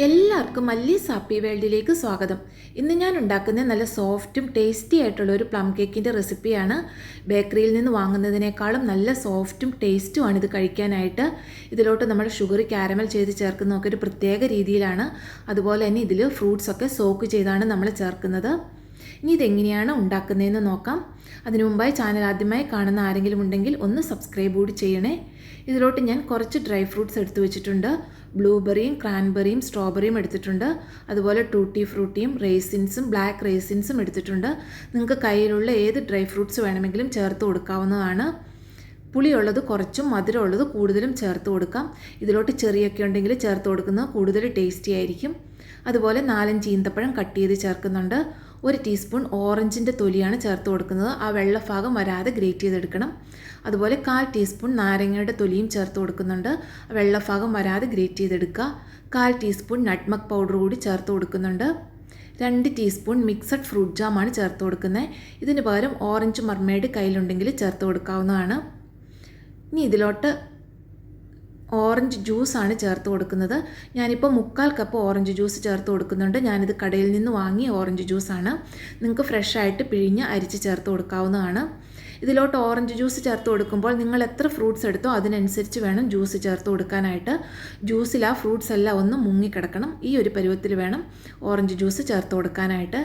എല്ലാവർക്കും മല്ലി സാപ്പി വേൾഡിലേക്ക് സ്വാഗതം. ഇന്ന് ഞാൻ ഉണ്ടാക്കുന്ന നല്ല സോഫ്റ്റും ടേസ്റ്റി ആയിട്ടുള്ള ഒരു പ്ലം കേക്കിന്റെ റെസിപ്പിയാണ്. ബേക്കറിയിൽ നിന്ന് വാങ്ങുന്നതിനേക്കാളും നല്ല സോഫ്റ്റും ടേസ്റ്റുമാണ് ഇത് കഴിക്കാനായിട്ട്. ഇതിലോട്ട് നമ്മൾ ഷുഗർ ക്യാരമൽ ചെയ്ത് ചേർക്കുന്നതൊക്കെ ഒരു പ്രത്യേക രീതിയിലാണ്. അതുപോലെ തന്നെ ഇതിൽ ഫ്രൂട്ട്സൊക്കെ സോക്ക് ചെയ്താണ് നമ്മൾ ചേർക്കുന്നത്. ഇനി ഇതെങ്ങനെയാണ് ഉണ്ടാക്കുന്നതെന്ന് നോക്കാം. അതിനു മുമ്പായി ചാനൽ ആദ്യമായി കാണുന്ന ആരെങ്കിലും ഉണ്ടെങ്കിൽ ഒന്ന് സബ്സ്ക്രൈബ് കൂടി ചെയ്യണേ. ഇതിലോട്ട് ഞാൻ കുറച്ച് ഡ്രൈ ഫ്രൂട്ട്സ് എടുത്തു വെച്ചിട്ടുണ്ട്. ബ്ലൂബെറിയും ക്രാൻബെറിയും സ്ട്രോബെറിയും എടുത്തിട്ടുണ്ട്. അതുപോലെ ടൂട്ടി ഫ്രൂട്ടിയും റേസിൻസും ബ്ലാക്ക് റേസിൻസും എടുത്തിട്ടുണ്ട്. നിങ്ങൾക്ക് കയ്യിലുള്ള ഏത് ഡ്രൈ ഫ്രൂട്ട്സ് വേണമെങ്കിലും ചേർത്ത് കൊടുക്കാവുന്നതാണ്. പുളിയുള്ളത് കുറച്ചും മധുരമുള്ളത് കൂടുതലും ചേർത്ത് കൊടുക്കാം. ഇതിലോട്ട് ചെറിയൊക്കെ ഉണ്ടെങ്കിൽ ചേർത്ത് കൊടുക്കുന്നത് കൂടുതൽ ടേസ്റ്റി ആയിരിക്കും. അതുപോലെ നാലഞ്ച് ഈന്തപ്പഴം കട്ട് ചെയ്ത് ചേർക്കുന്നുണ്ട്. ഒരു ടീസ്പൂൺ ഓറഞ്ചിന്റെ തൊലിയാണ് ചേർത്ത് കൊടുക്കുന്നത്. ആ വെള്ളഭാഗം വരാതെ ഗ്രേറ്റ് ചെയ്തെടുക്കണം. അതുപോലെ കാൽ ടീസ്പൂൺ നാരങ്ങയുടെ തൊലിയും ചേർത്ത് കൊടുക്കുന്നുണ്ട്. വെള്ളഭാഗം വരാതെ ഗ്രേറ്റ് ചെയ്തെടുക്കുക. കാൽ ടീസ്പൂൺ നട്ട്മക് പൗഡർ കൂടി ചേർത്ത് കൊടുക്കുന്നുണ്ട്. രണ്ട് ടീസ്പൂൺ മിക്സഡ് ഫ്രൂട്ട് ജാമാണ് ചേർത്ത് കൊടുക്കുന്നത്. ഇതിന് പകരം ഓറഞ്ച് മർമേഡ് കയ്യിലുണ്ടെങ്കിൽ ചേർത്ത് കൊടുക്കാവുന്നതാണ്. ഇനി ഇതിലോട്ട് ഓറഞ്ച് ജ്യൂസാണ് ചേർത്ത് കൊടുക്കുന്നത്. ഞാനിപ്പോൾ മുക്കാൽ കപ്പ് ഓറഞ്ച് ജ്യൂസ് ചേർത്ത് കൊടുക്കുന്നുണ്ട്. ഞാനിത് കടയിൽ നിന്ന് വാങ്ങിയ ഓറഞ്ച് ജ്യൂസാണ്. നിങ്ങൾക്ക് ഫ്രഷായിട്ട് പിഴിഞ്ഞ് അരിച്ച് ചേർത്ത് കൊടുക്കാവുന്നതാണ്. ഇതിലോട്ട് ഓറഞ്ച് ജ്യൂസ് ചേർത്ത് കൊടുക്കുമ്പോൾ നിങ്ങൾ എത്ര ഫ്രൂട്ട്സ് എടുത്തോ അതിനനുസരിച്ച് വേണം ജ്യൂസ് ചേർത്ത് കൊടുക്കാനായിട്ട്. ജ്യൂസിൽ ആ ഫ്രൂട്ട്സ് എല്ലാം ഒന്ന് മുങ്ങിക്കിടക്കണം. ഈ ഒരു പരുവത്തിൽ വേണം ഓറഞ്ച് ജ്യൂസ് ചേർത്ത് കൊടുക്കാനായിട്ട്.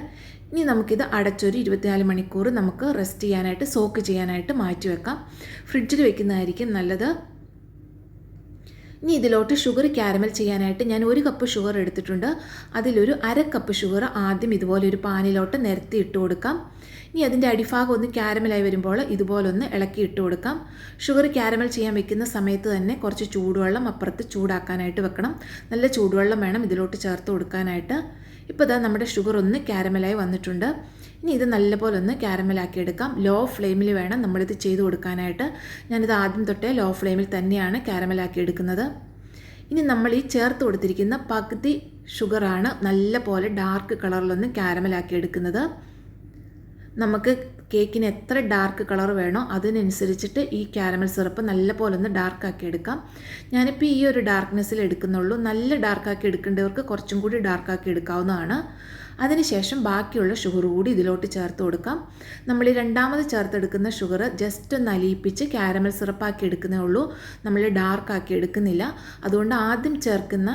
ഇനി നമുക്കിത് അടച്ചൊരു ഇരുപത്തിനാല് മണിക്കൂർ നമുക്ക് റെസ്റ്റ് ചെയ്യാനായിട്ട് സോക്ക് ചെയ്യാനായിട്ട് മാറ്റി വെക്കാം ഫ്രിഡ്ജിൽ വെക്കുന്നതായിരിക്കും നല്ലത്. ഇനി ഇതിലോട്ട് ഷുഗർ ക്യാരമൽ ചെയ്യാനായിട്ട് ഞാൻ ഒരു കപ്പ് ഷുഗർ എടുത്തിട്ടുണ്ട്. അതിലൊരു അര കപ്പ് ഷുഗർ ആദ്യം ഇതുപോലെ ഒരു പാനിലോട്ട് നിരത്തി ഇട്ട് കൊടുക്കാം. ഇനി അതിന്റെ അടിഭാഗം ഒന്ന് ക്യാരമലായി വരുമ്പോൾ ഇതുപോലൊന്ന് ഇളക്കി ഇട്ട് കൊടുക്കാം. ഷുഗർ ക്യാരമൽ ചെയ്യാൻ വെക്കുന്ന സമയത്ത് തന്നെ കുറച്ച് ചൂടുവെള്ളം അപ്പുറത്ത് ചൂടാക്കാനായിട്ട് വെക്കണം. നല്ല ചൂടുവെള്ളം വേണം ഇതിലോട്ട് ചേർത്ത് കൊടുക്കാനായിട്ട്. ഇപ്പോൾ ഇതാ നമ്മുടെ ഷുഗർ ഒന്ന് ക്യാരമലായി വന്നിട്ടുണ്ട്. ഇനി ഇത് നല്ലപോലെ ഒന്ന് ക്യാരമലാക്കി എടുക്കാം. ലോ ഫ്ലെയിമിൽ വേണം നമ്മളിത് ചെയ്ത് കൊടുക്കാനായിട്ട്. ഞാനിത് ആദ്യം തൊട്ടേ ലോ ഫ്ലെയിമിൽ തന്നെയാണ് ക്യാരമലാക്കി എടുക്കുന്നത്. ഇനി നമ്മൾ ഈ ചേർത്ത് കൊടുത്തിരിക്കുന്ന പകുതി ഷുഗറാണ് നല്ല പോലെ ഡാർക്ക് കളറിലൊന്ന് ക്യാരമലാക്കി എടുക്കുന്നത്. നമുക്ക് കേക്കിന് എത്ര ഡാർക്ക് കളർ വേണോ അതിനനുസരിച്ചിട്ട് ഈ ക്യാരമൽ സിറപ്പ് നല്ല പോലെ ഒന്ന് ഡാർക്കാക്കി എടുക്കാം. ഞാനിപ്പോൾ ഈ ഒരു ഡാർക്ക്നെസ്സിൽ എടുക്കുന്നുള്ളൂ. നല്ല ഡാർക്കാക്കി എടുക്കേണ്ടവർക്ക് കുറച്ചും കൂടി ഡാർക്കാക്കി എടുക്കാവുന്നതാണ്. അതിനുശേഷം ബാക്കിയുള്ള ഷുഗർ കൂടി ഇതിലോട്ട് ചേർത്ത് കൊടുക്കാം. നമ്മൾ രണ്ടാമത് ചേർത്തെടുക്കുന്ന ഷുഗർ ജസ്റ്റ് ഒന്ന് അലിയിപ്പിച്ച് ക്യാരമൽ സിറപ്പാക്കി എടുക്കുന്നേ ഉള്ളൂ. നമ്മൾ ഡാർക്കാക്കി എടുക്കുന്നില്ല. അതുകൊണ്ട് ആദ്യം ചേർക്കുന്ന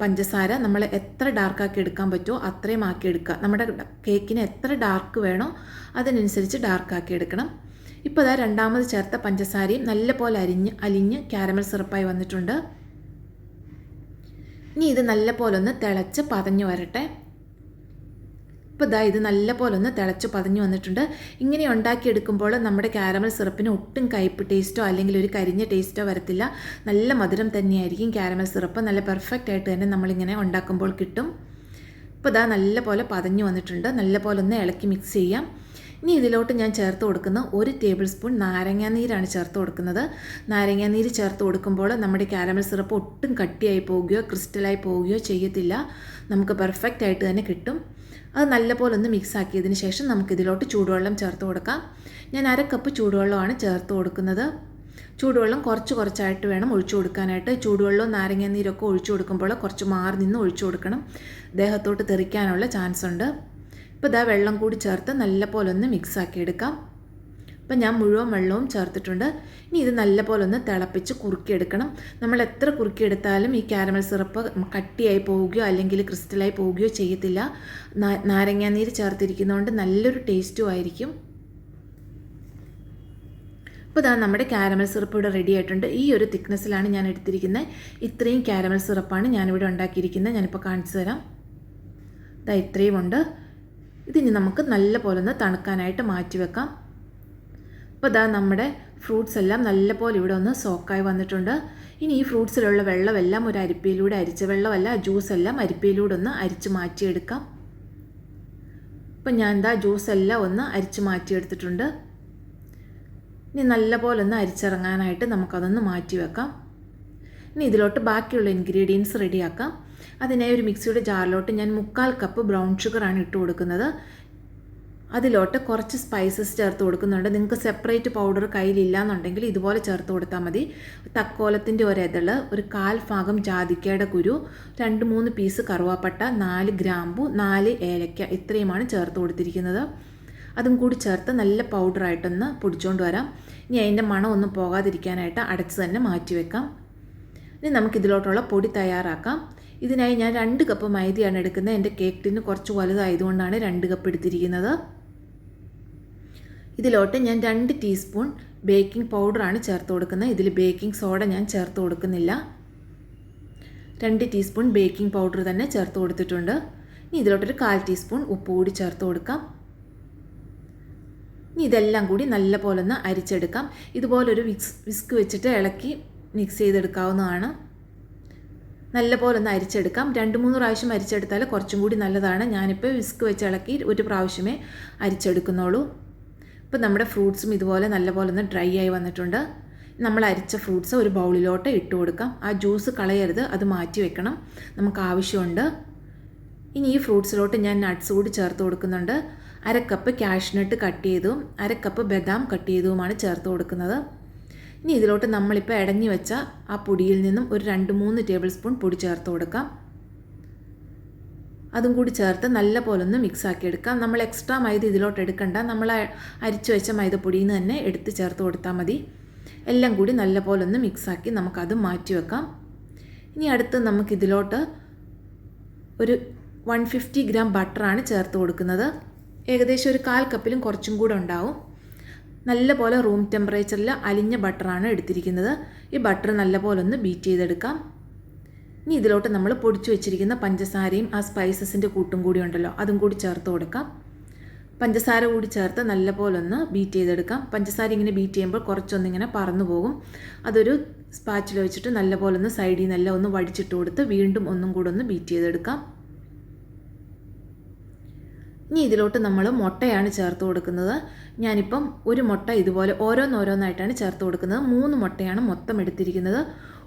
പഞ്ചസാര നമ്മൾ എത്ര ഡാർക്കാക്കി എടുക്കാൻ പറ്റുമോ അത്രയും ആക്കി എടുക്കുക. നമ്മുടെ കേക്കിന് എത്ര ഡാർക്ക് വേണോ അതിനനുസരിച്ച് ഡാർക്കാക്കി എടുക്കണം. ഇപ്പോൾ അതാ രണ്ടാമത് ചേർത്ത പഞ്ചസാരയും നല്ല പോലെ അരിഞ്ഞ് അലിഞ്ഞ് ക്യാരമൽ സിറപ്പായി വന്നിട്ടുണ്ട്. ഇനി ഇത് നല്ല പോലെ ഒന്ന് തിളച്ച് പതഞ്ഞു വരട്ടെ. ഇപ്പോൾ ഇതാ ഇത് നല്ല പോലെ ഒന്ന് തിളച്ച് പതഞ്ഞു വന്നിട്ടുണ്ട്. ഇങ്ങനെ ഉണ്ടാക്കിയെടുക്കുമ്പോൾ നമ്മുടെ കാരമൽ സിറപ്പിന് ഒട്ടും കയ്പ് ടേസ്റ്റോ അല്ലെങ്കിൽ ഒരു കരിഞ്ഞ ടേസ്റ്റോ വരത്തില്ല. നല്ല മധുരം തന്നെയായിരിക്കും കാരമൽ സിറപ്പ്. നല്ല പെർഫെക്റ്റ് ആയിട്ട് തന്നെ നമ്മളിങ്ങനെ ഉണ്ടാക്കുമ്പോൾ കിട്ടും. ഇപ്പോൾ ഇതാ നല്ല പോലെ പതഞ്ഞു വന്നിട്ടുണ്ട്. നല്ല പോലെ ഒന്ന് ഇളക്കി മിക്സ് ചെയ്യാം. ഇനി ഇതിലോട്ട് ഞാൻ ചേർത്ത് കൊടുക്കുന്ന ഒരു ടേബിൾ സ്പൂൺ നാരങ്ങാനീരാണ് ചേർത്ത് കൊടുക്കുന്നത്. നാരങ്ങാനീര് ചേർത്ത് കൊടുക്കുമ്പോൾ നമ്മുടെ കാരമൽ സിറപ്പ് ഒട്ടും കട്ടിയായി പോവുകയോ ക്രിസ്റ്റലായി പോവുകയോ ചെയ്യത്തില്ല. നമുക്ക് പെർഫെക്റ്റ് ആയിട്ട് തന്നെ കിട്ടും. അത് നല്ലപോലെ ഒന്ന് മിക്സ് ആക്കിയതിന് ശേഷം നമുക്കിതിലോട്ട് ചൂടുവെള്ളം ചേർത്ത് കൊടുക്കാം. ഞാൻ അര കപ്പ് ചൂടുവെള്ളമാണ് ചേർത്ത് കൊടുക്കുന്നത്. ചൂടുവെള്ളം കുറച്ച് കുറച്ചായിട്ട് വേണം ഒഴിച്ചു കൊടുക്കാനായിട്ട്. ചൂടുവെള്ളവും നാരങ്ങ നീരൊക്കെ ഒഴിച്ചു കൊടുക്കുമ്പോൾ കുറച്ച് മാറി നിന്ന് ഒഴിച്ചു കൊടുക്കണം. ദേഹത്തോട്ട് തെറിക്കാനുള്ള ചാൻസ് ഉണ്ട്. ഇപ്പോൾ ഇതാ വെള്ളം കൂടി ചേർത്ത് നല്ലപോലെ ഒന്ന് മിക്സ് ആക്കി എടുക്കാം ഇപ്പം ഞാൻ മുഴുവൻ വെള്ളവും ചേർത്തിട്ടുണ്ട്. ഇനി ഇത് നല്ലപോലെ ഒന്ന് തിളപ്പിച്ച് കുറുക്കിയെടുക്കണം. നമ്മൾ എത്ര കുറുക്കിയെടുത്താലും ഈ കാരമൽ സിറപ്പ് കട്ടിയായി പോവുകയോ അല്ലെങ്കിൽ ക്രിസ്റ്റലായി പോവുകയോ ചെയ്യത്തില്ല. നാരങ്ങാനീര് ചേർത്തിരിക്കുന്നതുകൊണ്ട് നല്ലൊരു ടേസ്റ്റും ആയിരിക്കും. അപ്പോൾ ഇതാ നമ്മുടെ കാരമൽ സിറപ്പ് ഇവിടെ റെഡി ആയിട്ടുണ്ട്. ഈ ഒരു തിക്നെസ്സിലാണ് ഞാൻ എടുത്തിരിക്കുന്നത്. ഇത്രയും കാരമൽ സിറപ്പാണ് ഞാനിവിടെ ഉണ്ടാക്കിയിരിക്കുന്നത്. ഞാനിപ്പോൾ കാണിച്ചു തരാം. ഇതാ ഇത്രയും ഉണ്ട്. ഇതിനി നമുക്ക് നല്ല പോലെ ഒന്ന് തണുക്കാനായിട്ട് മാറ്റി വെക്കാം. അപ്പോൾ ഇതാ നമ്മുടെ ഫ്രൂട്ട്സ് എല്ലാം നല്ലപോലെ ഇവിടെ ഒന്ന് സോക്കായി വന്നിട്ടുണ്ട്. ഇനി ഈ ഫ്രൂട്ട്സിലുള്ള വെള്ളമെല്ലാം ഒരു അരിപ്പയിലൂടെ അരിച്ച വെള്ളമല്ല ജ്യൂസ് എല്ലാം അരിപ്പയിലൂടെ ഒന്ന് അരിച്ച് മാറ്റിയെടുക്കാം. ഇപ്പം ഞാൻ എന്താ ജ്യൂസ് എല്ലാം ഒന്ന് അരിച്ച് മാറ്റിയെടുത്തിട്ടുണ്ട്. ഇനി നല്ലപോലെ ഒന്ന് അരിച്ചിറങ്ങാനായിട്ട് നമുക്കതൊന്ന് മാറ്റി വെക്കാം. ഇനി ഇതിലോട്ട് ബാക്കിയുള്ള ഇൻഗ്രീഡിയൻസ് റെഡിയാക്കാം അതിനായി ഒരു മിക്സിയുടെ ജാറിലോട്ട് ഞാൻ മുക്കാൽ കപ്പ് ബ്രൗൺ ഷുഗറാണ് ഇട്ട് കൊടുക്കുന്നത്. അതിലോട്ട് കുറച്ച് സ്പൈസസ് ചേർത്ത് കൊടുക്കുന്നുണ്ട്. നിങ്ങൾക്ക് സെപ്പറേറ്റ് പൗഡർ കയ്യിലില്ല എന്നുണ്ടെങ്കിൽ ഇതുപോലെ ചേർത്ത് കൊടുത്താൽ മതി. തക്കോലത്തിന്റെ ഒരിതൾ ഒരു കാൽ ഭാഗം ജാതിക്കയുടെ കുരു രണ്ട് മൂന്ന് പീസ് കറുവാപ്പട്ട നാല് ഗ്രാമ്പു നാല് ഏലക്ക ഇത്രയുമാണ് ചേർത്ത് കൊടുത്തിരിക്കുന്നത്. അതും കൂടി ചേർത്ത് നല്ല പൗഡറായിട്ടൊന്ന് പൊടിച്ചുകൊണ്ട് വരാം. ഇനി അതിന്റെ മണം ഒന്നും പോകാതിരിക്കാനായിട്ട് അടച്ച് തന്നെ മാറ്റി വെക്കാം. ഇനി നമുക്കിതിലോട്ടുള്ള പൊടി തയ്യാറാക്കാം. ഇതിനായി ഞാൻ രണ്ട് കപ്പ് മൈദയാണ് എടുക്കുന്നത്. എന്റെ കേക്ക് ടിന് കുറച്ച് വലുതായതുകൊണ്ടാണ് രണ്ട് കപ്പ് എടുത്തിരിക്കുന്നത്. ഇതിലോട്ട് ഞാൻ രണ്ട് ടീസ്പൂൺ ബേക്കിംഗ് പൗഡറാണ് ചേർത്ത് കൊടുക്കുന്നത്. ഇതിൽ ബേക്കിംഗ് സോഡ ഞാൻ ചേർത്ത് കൊടുക്കുന്നില്ല. രണ്ട് ടീസ്പൂൺ ബേക്കിംഗ് പൗഡർ തന്നെ ചേർത്ത് കൊടുത്തിട്ടുണ്ട്. ഇനി ഇതിലോട്ടൊരു കാൽ ടീസ്പൂൺ ഉപ്പ് കൂടി ചേർത്ത് കൊടുക്കാം. ഇനി ഇതെല്ലാം കൂടി നല്ല പോലെ ഒന്ന് അരിച്ചെടുക്കാം. ഇതുപോലൊരു വിക്സ് വിസ്ക് വെച്ചിട്ട് ഇളക്കി മിക്സ് ചെയ്തെടുക്കാവുന്നതാണ്. നല്ല പോലെ ഒന്ന് അരിച്ചെടുക്കാം. രണ്ട് മൂന്ന് പ്രാവശ്യം അരിച്ചെടുത്താൽ കുറച്ചും കൂടി നല്ലതാണ്. ഞാനിപ്പോൾ വിസ്ക് വെച്ച് ഇളക്കി ഒരു പ്രാവശ്യമേ അരിച്ചെടുക്കുന്നുള്ളൂ. ഇപ്പോൾ നമ്മുടെ ഫ്രൂട്ട്സും ഇതുപോലെ നല്ലപോലെ ഒന്ന് ഡ്രൈ ആയി വന്നിട്ടുണ്ട്. നമ്മൾ അരിച്ച ഫ്രൂട്ട്സ് ഒരു ബൗളിലോട്ട് ഇട്ട് കൊടുക്കാം. ആ ജ്യൂസ് കളയരുത് അത് മാറ്റി വെക്കണം. നമുക്ക് ആവശ്യമുണ്ട്. ഇനി ഈ ഫ്രൂട്ട്സിലോട്ട് ഞാൻ നട്ട്സ് കൂടി ചേർത്ത് കൊടുക്കുന്നുണ്ട്. അര കപ്പ് കാഷ്നട്ട് കട്ട് ചെയ്തതും അര കപ്പ് ബദാം കട്ട് ചെയ്തതുമാണ് ചേർത്ത് കൊടുക്കുന്നത്. ഇനി ഇതിലോട്ട് നമ്മളിപ്പോൾ ഇടഞ്ഞി വെച്ച ആ പൊടിയിൽ നിന്നും ഒരു രണ്ട് മൂന്ന് ടേബിൾ സ്പൂൺ പൊടി ചേർത്ത് കൊടുക്കാം. അതും കൂടി ചേർത്ത് നല്ല പോലെ ഒന്ന് മിക്സ് ആക്കി എടുക്കാം. നമ്മൾ എക്സ്ട്രാ മൈദ ഇതിലോട്ട് എടുക്കണ്ട. നമ്മൾ അരിച്ചു വെച്ച മൈദപ്പൊടിയിൽ നിന്ന് തന്നെ എടുത്ത് ചേർത്ത് കൊടുത്താൽ മതി. എല്ലാം കൂടി നല്ല പോലെ ഒന്ന് മിക്സാക്കി നമുക്കത് മാറ്റി വെക്കാം. ഇനി അടുത്ത് നമുക്കിതിലോട്ട് ഒരു വൺ ഫിഫ്റ്റി ഗ്രാം ബട്ടറാണ് ചേർത്ത് കൊടുക്കുന്നത്. ഏകദേശം ഒരു കാൽ കപ്പിലും കുറച്ചും കൂടെ ഉണ്ടാവും. നല്ല പോലെ റൂം ടെമ്പറേച്ചറിൽ അലിഞ്ഞ ബട്ടറാണ് എടുത്തിരിക്കുന്നത്. ഈ ബട്ടർ നല്ല പോലെ ഒന്ന് ബീറ്റ് ചെയ്തെടുക്കാം. ഇനി ഇതിലോട്ട് നമ്മൾ പൊടിച്ചു വെച്ചിരിക്കുന്ന പഞ്ചസാരയും ആ സ്പൈസസിന്റെ കൂട്ടും കൂടി ഉണ്ടല്ലോ അതും കൂടി ചേർത്ത് കൊടുക്കാം. പഞ്ചസാര കൂടി ചേർത്ത് നല്ല പോലെ ഒന്ന് ബീറ്റ് ചെയ്തെടുക്കാം. പഞ്ചസാര ഇങ്ങനെ ബീറ്റ് ചെയ്യുമ്പോൾ കുറച്ചൊന്നിങ്ങനെ പറന്നു പോകും. അതൊരു സ്പാച്ചിൽ വെച്ചിട്ട് നല്ല പോലെ ഒന്ന് സൈഡിൽ നിന്നെല്ലാം ഒന്ന് വടിച്ചിട്ട് കൊടുത്ത് വീണ്ടും ഒന്നും കൂടെ ഒന്ന് ബീറ്റ് ചെയ്തെടുക്കാം. ഇനി ഇതിലോട്ട് നമ്മൾ മുട്ടയാണ് ചേർത്ത് കൊടുക്കുന്നത്. ഞാനിപ്പം ഒരു മുട്ട ഇതുപോലെ ഓരോന്നോരോന്നായിട്ടാണ് ചേർത്ത് കൊടുക്കുന്നത്. മൂന്ന് മുട്ടയാണ് മൊത്തം എടുത്തിരിക്കുന്നത്.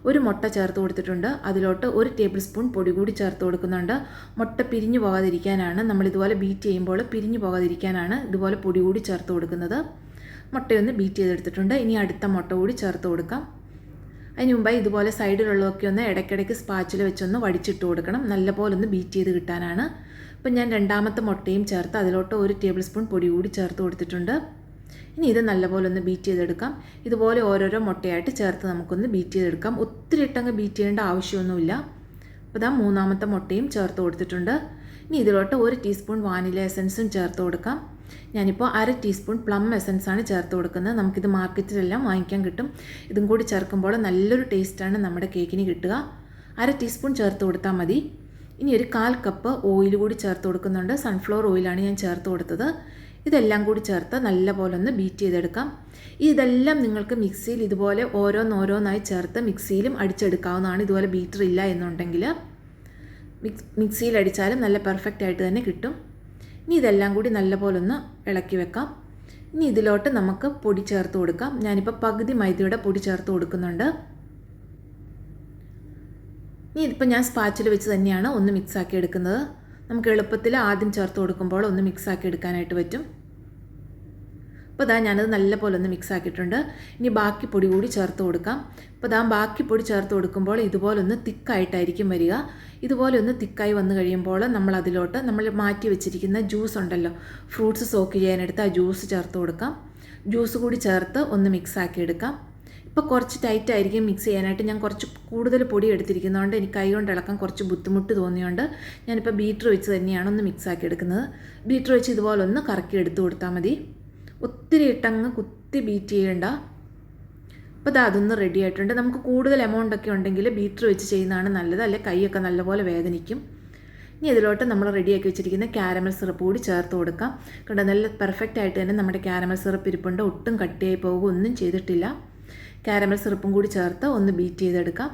ഒരു മുട്ട ചേർത്ത് കൊടുത്തിട്ടുണ്ട്. അതിലോട്ട് ഒരു ടേബിൾ സ്പൂൺ പൊടി കൂടി ചേർത്ത് കൊടുക്കുന്നുണ്ട്. മുട്ട പിരിഞ്ഞു പോകാതിരിക്കാനാണ് നമ്മൾ ഇതുപോലെ ബീറ്റ് ചെയ്യുമ്പോൾ പിരിഞ്ഞു പോകാതിരിക്കാനാണ് ഇതുപോലെ പൊടി കൂടി ചേർത്ത് കൊടുക്കുന്നത്. മുട്ടയൊന്ന് ബീറ്റ് ചെയ്തെടുത്തിട്ടുണ്ട്. ഇനി അടുത്ത മുട്ട കൂടി ചേർത്ത് കൊടുക്കാം. അതിന് മുമ്പായി ഇതുപോലെ സൈഡിലുള്ളതൊക്കെ ഒന്ന് ഇടയ്ക്കിടയ്ക്ക് സ്പാച്ചിൽ വെച്ചൊന്ന് വടിച്ചിട്ട് കൊടുക്കണം. നല്ലപോലെ ഒന്ന് ബീറ്റ് ചെയ്ത് കിട്ടാനാണ്. അപ്പം ഞാൻ രണ്ടാമത്തെ മുട്ടയും ചേർത്ത് അതിലോട്ട് ഒരു ടേബിൾ സ്പൂൺ പൊടി കൂടി ചേർത്ത് കൊടുത്തിട്ടുണ്ട്. ഇനി ഇത് നല്ലപോലെ ഒന്ന് ബീറ്റ് ചെയ്തെടുക്കാം. ഇതുപോലെ ഓരോരോ മുട്ടയായിട്ട് ചേർത്ത് നമുക്കൊന്ന് ബീറ്റ് ചെയ്തെടുക്കാം. ഒത്തിരി ഇട്ടങ്ങ് ബീറ്റ് ചെയ്യേണ്ട ആവശ്യമൊന്നുമില്ല. അപ്പോൾ ഇതാ മൂന്നാമത്തെ മുട്ടയും ചേർത്ത് കൊടുത്തിട്ടുണ്ട്. ഇനി ഇതിലോട്ട് ഒരു ടീസ്പൂൺ വാനില എസൻസും ചേർത്ത് കൊടുക്കാം. ഞാനിപ്പോൾ അര ടീസ്പൂൺ പ്ലം എസൻസ് ആണ് ചേർത്ത് കൊടുക്കുന്നത്. നമുക്കിത് മാർക്കറ്റിലെല്ലാം വാങ്ങിക്കാൻ കിട്ടും. ഇതും കൂടി ചേർക്കുമ്പോൾ നല്ലൊരു ടേസ്റ്റാണ് നമ്മുടെ കേക്കിന് കിട്ടുക. അര ടീസ്പൂൺ ചേർത്ത് കൊടുത്താൽ മതി. ഇനി ഒരു കാൽ കപ്പ് ഓയിൽ കൂടി ചേർത്ത് കൊടുക്കുന്നുണ്ട്. സൺഫ്ലവർ ഓയിലാണ് ഞാൻ ചേർത്ത് കൊടുത്തത്. ഇതെല്ലാം കൂടി ചേർത്ത് നല്ലപോലെ ഒന്ന് ബീറ്റ് ചെയ്തെടുക്കാം. ഇതെല്ലാം നിങ്ങൾക്ക് മിക്സിയിൽ ഇതുപോലെ ഓരോന്നോരോന്നായി ചേർത്ത് മിക്സിയിലും അടിച്ചെടുക്കാവുന്നതാണ്. ഇതുപോലെ ബീറ്റർ ഇല്ല എന്നുണ്ടെങ്കിൽ മിക്സ് മിക്സിയിൽ അടിച്ചാലും നല്ല പെർഫെക്റ്റ് ആയിട്ട് തന്നെ കിട്ടും. ഇനി ഇതെല്ലാം കൂടി നല്ലപോലെ ഒന്ന് ഇളക്കി വെക്കാം. ഇനി ഇതിലോട്ട് നമുക്ക് പൊടി ചേർത്ത് കൊടുക്കാം. ഞാനിപ്പോൾ പകുതി മൈദയുടെ പൊടി ചേർത്ത് കൊടുക്കുന്നുണ്ട്. ഇനി ഇതിപ്പോൾ ഞാൻ സ്പാച്ചിൽ വെച്ച് തന്നെയാണ് ഒന്ന് മിക്സാക്കി എടുക്കുന്നത്. നമുക്ക് എളുപ്പത്തിൽ ആദ്യം ചേർത്ത് കൊടുക്കുമ്പോൾ ഒന്ന് മിക്സാക്കി എടുക്കാനായിട്ട് പറ്റും. അപ്പോൾ ഇതാ ഞാനത് നല്ല പോലെ ഒന്ന് മിക്സ് ആക്കിയിട്ടുണ്ട്. ഇനി ബാക്കി പൊടി കൂടി ചേർത്ത് കൊടുക്കാം. അപ്പോൾ ഇതാ ബാക്കി പൊടി ചേർത്ത് കൊടുക്കുമ്പോൾ ഇതുപോലെ ഒന്ന് തിക്കായിട്ടായിരിക്കും വരിക. ഇതുപോലെ ഒന്ന് തിക്കായി വന്നു കഴിയുമ്പോൾ നമ്മൾ അതിലോട്ട് നമ്മൾ മാറ്റി വെച്ചിരിക്കുന്ന ജ്യൂസ് ഉണ്ടല്ലോ ഫ്രൂട്ട്സ് സോക്ക് ചെയ്യാനെടുത്ത് ആ ജ്യൂസ് ചേർത്ത് കൊടുക്കാം. ജ്യൂസ് കൂടി ചേർത്ത് ഒന്ന് മിക്സ് ആക്കി എടുക്കാം ഇപ്പോൾ കുറച്ച് ടൈറ്റ് ആയിരിക്കും മിക്സ് ചെയ്യാനായിട്ട്. ഞാൻ കുറച്ച് കൂടുതൽ പൊടി എടുത്തിരിക്കുന്നതുകൊണ്ട് എനിക്ക് കൈ കൊണ്ട് ഇളക്കാൻ കുറച്ച് ബുദ്ധിമുട്ട് തോന്നിയുകൊണ്ട് ഞാനിപ്പോൾ ബീറ്റർ വെച്ച് തന്നെയാണ് ഒന്ന് മിക്സ് ആക്കി എടുക്കുന്നത് ബീറ്റർ വെച്ച് ഇതുപോലെ ഒന്ന് കറക്കി എടുത്ത് കൊടുത്താൽ മതി. ഒത്തിരി ഇട്ടങ്ങ് കുത്തി ബീറ്റ് ചെയ്യണ്ട. അപ്പോൾ അത് അതൊന്ന് റെഡി ആയിട്ടുണ്ട്. നമുക്ക് കൂടുതൽ എമൗണ്ട് ഒക്കെ ഉണ്ടെങ്കിൽ ബീറ്റർ വെച്ച് ചെയ്യുന്നതാണ് നല്ലത്. അല്ലെ കൈയൊക്കെ നല്ലപോലെ വേദനിക്കും. ഇനി ഇതിലോട്ട് നമ്മൾ റെഡിയാക്കി വെച്ചിരിക്കുന്ന ക്യാരമൽ സിറപ്പ് കൂടി ചേർത്ത് കൊടുക്കാം. കണ്ടോ നല്ല പെർഫെക്റ്റ് ആയിട്ട് തന്നെ നമ്മുടെ ക്യാരമൽ സിറപ്പ് ഇരിപ്പുണ്ട്. ഒട്ടും കട്ടിയായി പോകുക ഒന്നും ചെയ്തിട്ടില്ല. കാരമൽ സിറപ്പും കൂടി ചേർത്ത് ഒന്ന് ബീറ്റ് ചെയ്തെടുക്കാം.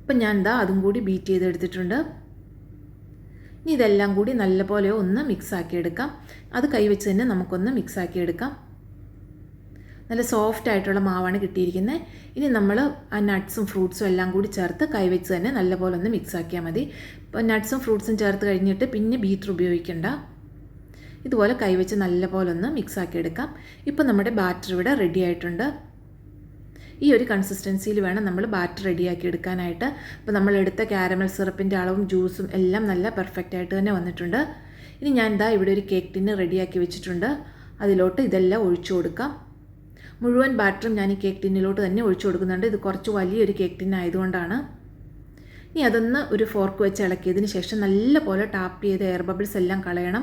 അപ്പം ഞാൻ എന്താ അതും കൂടി ബീറ്റ് ചെയ്തെടുത്തിട്ടുണ്ട്. ഇനി ഇതെല്ലാം കൂടി നല്ലപോലെ ഒന്ന് മിക്സ് ആക്കി എടുക്കാം അത് കൈവച്ച് തന്നെ നമുക്കൊന്ന് മിക്സ് ആക്കി എടുക്കാം നല്ല സോഫ്റ്റ് ആയിട്ടുള്ള മാവാണ് കിട്ടിയിരിക്കുന്നത്. ഇനി നമ്മൾ ആ നട്ട്സും ഫ്രൂട്ട്സും എല്ലാം കൂടി ചേർത്ത് കൈവച്ച് തന്നെ നല്ലപോലെ ഒന്ന് മിക്സാക്കിയാൽ മതി. ഇപ്പോൾ നട്ട്സും ഫ്രൂട്ട്സും ചേർത്ത് കഴിഞ്ഞിട്ട് പിന്നെ ബീറ്റർ ഉപയോഗിക്കേണ്ട. ഇതുപോലെ കൈവച്ച് നല്ലപോലെ ഒന്ന് മിക്സ് ആക്കി എടുക്കാം ഇപ്പോൾ നമ്മുടെ ബാറ്റർ ഇവിടെ റെഡി ആയിട്ടുണ്ട്. ഈ ഒരു കൺസിസ്റ്റൻസിയിൽ വേണം നമ്മൾ ബാറ്റർ റെഡിയാക്കി എടുക്കാനായിട്ട്. അപ്പോൾ നമ്മൾ എടുത്ത കാരമൽ സിറപ്പിന്റെ അളവും ജ്യൂസും എല്ലാം നല്ല പെർഫെക്റ്റ് ആയിട്ട് തന്നെ വന്നിട്ടുണ്ട്. ഇനി ഞാൻ എന്താ ഇവിടെ ഒരു കേക്ക് ടിന്ന് റെഡിയാക്കി വെച്ചിട്ടുണ്ട്. അതിലോട്ട് ഇതെല്ലാം ഒഴിച്ചു കൊടുക്കാം. മുഴുവൻ ബാറ്ററും ഞാൻ ഈ കേക്ക് ടിന്നിലോട്ട് തന്നെ ഒഴിച്ചു കൊടുക്കുന്നുണ്ട്. ഇത് കുറച്ച് വലിയൊരു കേക്ക് ടിൻ ആയതുകൊണ്ടാണ്. ഇനി അതൊന്ന് ഒരു ഫോർക്ക് വെച്ച് ഇളക്കിയതിന് ശേഷം നല്ലപോലെ ടാപ്പ് ചെയ്ത് എയർ ബബിൾസ് എല്ലാം കളയണം.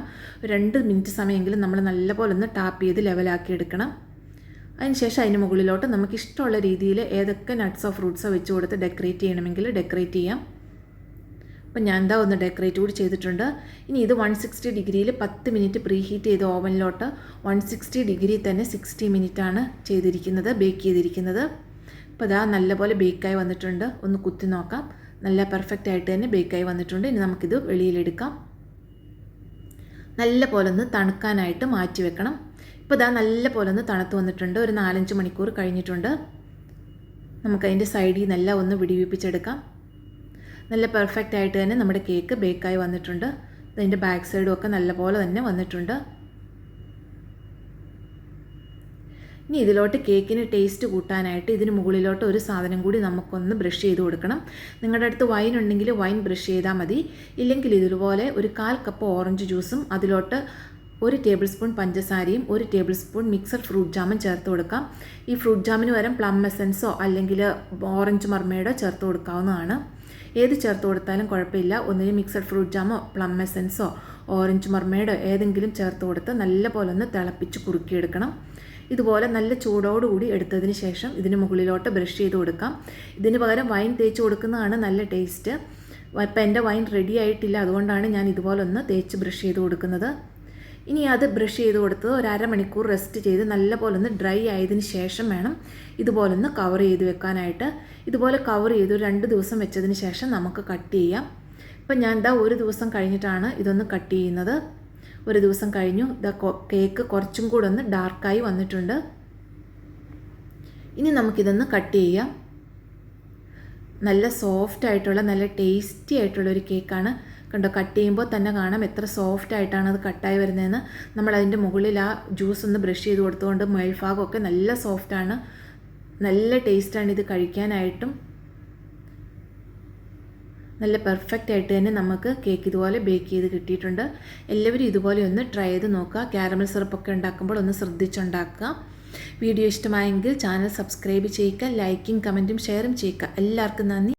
രണ്ട് മിനിറ്റ് സമയമെങ്കിലും നമ്മൾ നല്ലപോലെ ഒന്ന് ടാപ്പ് ചെയ്ത് ലെവലാക്കി എടുക്കണം. അതിനുശേഷം അതിന് മുകളിലോട്ട് നമുക്ക് ഇഷ്ടമുള്ള രീതിയിൽ ഏതൊക്കെ നട്ട്സോ ഫ്രൂട്ട്സോ വെച്ച് കൊടുത്ത് ഡെക്കറേറ്റ് ചെയ്യണമെങ്കിൽ ഡെക്കറേറ്റ് ചെയ്യാം. അപ്പം ഞാൻ എന്താ ഒന്ന് ഡെക്കറേറ്റ് കൂടി ചെയ്തിട്ടുണ്ട്. ഇനി ഇത് വൺ സിക്സ്റ്റി ഡിഗ്രിയിൽ പത്ത് മിനിറ്റ് പ്രീ ഹീറ്റ് ചെയ്ത് ഓവനിലോട്ട് വൺ സിക്സ്റ്റി ഡിഗ്രി തന്നെ സിക്സ്റ്റി മിനിറ്റാണ് ചെയ്തിരിക്കുന്നത് ബേക്ക് ചെയ്തിരിക്കുന്നത്. അപ്പോൾ അതാ നല്ലപോലെ ബേക്കായി വന്നിട്ടുണ്ട്. ഒന്ന് കുത്തി നോക്കാം. നല്ല പെർഫെക്റ്റ് ആയിട്ട് തന്നെ ബേക്കായി വന്നിട്ടുണ്ട്. ഇനി നമുക്കിത് വെളിയിലെടുക്കാം. നല്ല പോലെ ഒന്ന് തണുക്കാനായിട്ട് മാറ്റി വെക്കണം. ഇപ്പോൾ ഇതാ നല്ല പോലെ ഒന്ന് തണുത്ത് വന്നിട്ടുണ്ട്. ഒരു നാലഞ്ച് മണിക്കൂർ കഴിഞ്ഞിട്ടുണ്ട്. നമുക്കതിന്റെ സൈഡിൽ നല്ല ഒന്ന് വിടിവിപ്പിച്ചെടുക്കാം. നല്ല പെർഫെക്റ്റ് ആയിട്ട് തന്നെ നമ്മുടെ കേക്ക് ബേക്കായി വന്നിട്ടുണ്ട്. അതിന്റെ ബാക്ക് സൈഡും ഒക്കെ നല്ലപോലെ തന്നെ വന്നിട്ടുണ്ട്. ഇനി ഇതിലോട്ട് കേക്കിന് ടേസ്റ്റ് കൂട്ടാനായിട്ട് ഇതിന് മുകളിലോട്ട് ഒരു സാധനം കൂടി നമുക്കൊന്ന് ബ്രഷ് ചെയ്ത് കൊടുക്കണം. നിങ്ങളുടെ അടുത്ത് വൈൻ ഉണ്ടെങ്കിൽ വൈൻ ബ്രഷ് ചെയ്താൽ മതി. ഇല്ലെങ്കിൽ ഇതുപോലെ ഒരു കാൽ കപ്പ് ഓറഞ്ച് ജ്യൂസും അതിലോട്ട് ഒരു ടേബിൾ സ്പൂൺ പഞ്ചസാരയും ഒരു ടേബിൾ സ്പൂൺ മിക്സഡ് ഫ്രൂട്ട് ജാമും ചേർത്ത് കൊടുക്കാം. ഈ ഫ്രൂട്ട് ജാമിന് പകരം പ്ലം എസൻസോ അല്ലെങ്കിൽ ഓറഞ്ച് മർമേഡോ ചേർത്ത് കൊടുക്കാവുന്നതാണ്. ഏത് ചേർത്ത് കൊടുത്താലും കുഴപ്പമില്ല. ഒന്നിന് മിക്സഡ് ഫ്രൂട്ട് ജാമോ പ്ലം എസൻസോ ഓറഞ്ച് മർമേഡോ ഏതെങ്കിലും ചേർത്ത് കൊടുത്ത് നല്ല പോലെ ഒന്ന് തിളപ്പിച്ച് കുറുക്കിയെടുക്കണം. ഇതുപോലെ നല്ല ചൂടോടുകൂടി എടുത്തതിന് ശേഷം ഇതിന് മുകളിലോട്ട് ബ്രഷ് ചെയ്ത് കൊടുക്കാം. ഇതിന് പകരം വൈൻ തേച്ച് കൊടുക്കുന്നതാണ് നല്ല ടേസ്റ്റ്. ഇപ്പം എന്റെ വൈൻ റെഡി ആയിട്ടില്ല. അതുകൊണ്ടാണ് ഞാൻ ഇതുപോലെ ഒന്ന് തേച്ച് ബ്രഷ് ചെയ്ത് കൊടുക്കുന്നത്. ഇനി അത് ബ്രഷ് ചെയ്ത് കൊടുത്ത് ഒരു അരമണിക്കൂർ റെസ്റ്റ് ചെയ്ത് നല്ലപോലെ ഒന്ന് ഡ്രൈ ആയതിന് ശേഷം വേണം ഇതുപോലെ ഒന്ന് കവർ ചെയ്ത് വെക്കാനായിട്ട്. ഇതുപോലെ കവർ ചെയ്ത് രണ്ട് ദിവസം വെച്ചതിന് ശേഷം നമുക്ക് കട്ട് ചെയ്യാം. ഇപ്പം ഞാൻ ഇതാ ഒരു ദിവസം കഴിഞ്ഞിട്ടാണ് ഇതൊന്ന് കട്ട് ചെയ്യുന്നത്. ഒരു ദിവസം കഴിഞ്ഞു. ഇതാ കേക്ക് കുറച്ചും കൂടെ ഒന്ന് ഡാർക്കായി വന്നിട്ടുണ്ട്. ഇനി നമുക്കിതൊന്ന് കട്ട് ചെയ്യാം. നല്ല സോഫ്റ്റ് ആയിട്ടുള്ള നല്ല ടേസ്റ്റി ആയിട്ടുള്ള ഒരു കേക്കാണ്. കണ്ടോ? കട്ട് ചെയ്യുമ്പോൾ തന്നെ കാണാം എത്ര സോഫ്റ്റ് ആയിട്ടാണ് അത് കട്ടായി വരുന്നതെന്ന്. നമ്മൾ അതിന്റെ മുകളിൽ ആ ജ്യൂസ് ഒന്ന് ബ്രഷ് ചെയ്ത് കൊടുത്തുകൊണ്ട് മേൽഭാഗമൊക്കെ നല്ല സോഫ്റ്റാണ് നല്ല ടേസ്റ്റാണ് ഇത് കഴിക്കാനായിട്ടും. നല്ല പെർഫെക്റ്റ് ആയിട്ട് തന്നെ നമുക്ക് കേക്ക് ഇതുപോലെ ബേക്ക് ചെയ്ത് കിട്ടിയിട്ടുണ്ട്. എല്ലാവരും ഇതുപോലെ ഒന്ന് ട്രൈ ചെയ്ത് നോക്കുക. ക്യാരമൽ സിറപ്പൊക്കെ ഉണ്ടാക്കുമ്പോൾ ഒന്ന് ശ്രദ്ധിച്ചുണ്ടാക്കുക. വീഡിയോ ഇഷ്ടമായെങ്കിൽ ചാനൽ സബ്സ്ക്രൈബ് ചെയ്യുക ലൈക്കും കമന്റും ഷെയറും ചെയ്യുക. എല്ലാവർക്കും നന്ദി.